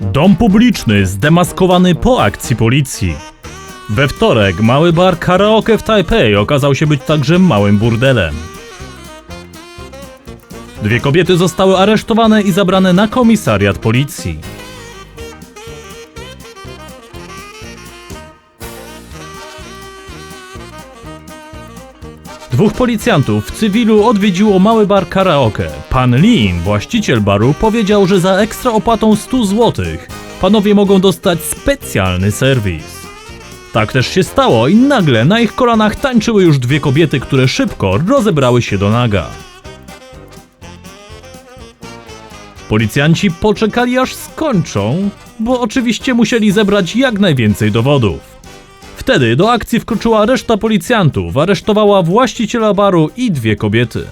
Dom publiczny zdemaskowany po akcji policji. We wtorek mały bar karaoke w Tajpej okazał się być także małym burdelem. Dwie kobiety zostały aresztowane i zabrane na komisariat policji. Dwóch policjantów w cywilu odwiedziło mały bar karaoke. Pan Lin, właściciel baru, powiedział, że za ekstra opłatą 100 zł panowie mogą dostać specjalny serwis. Tak też się stało i nagle na ich kolanach tańczyły już dwie kobiety, które szybko rozebrały się do naga. Policjanci poczekali aż skończą, bo oczywiście musieli zebrać jak najwięcej dowodów. Wtedy do akcji wkroczyła reszta policjantów, aresztowała właściciela baru i dwie kobiety.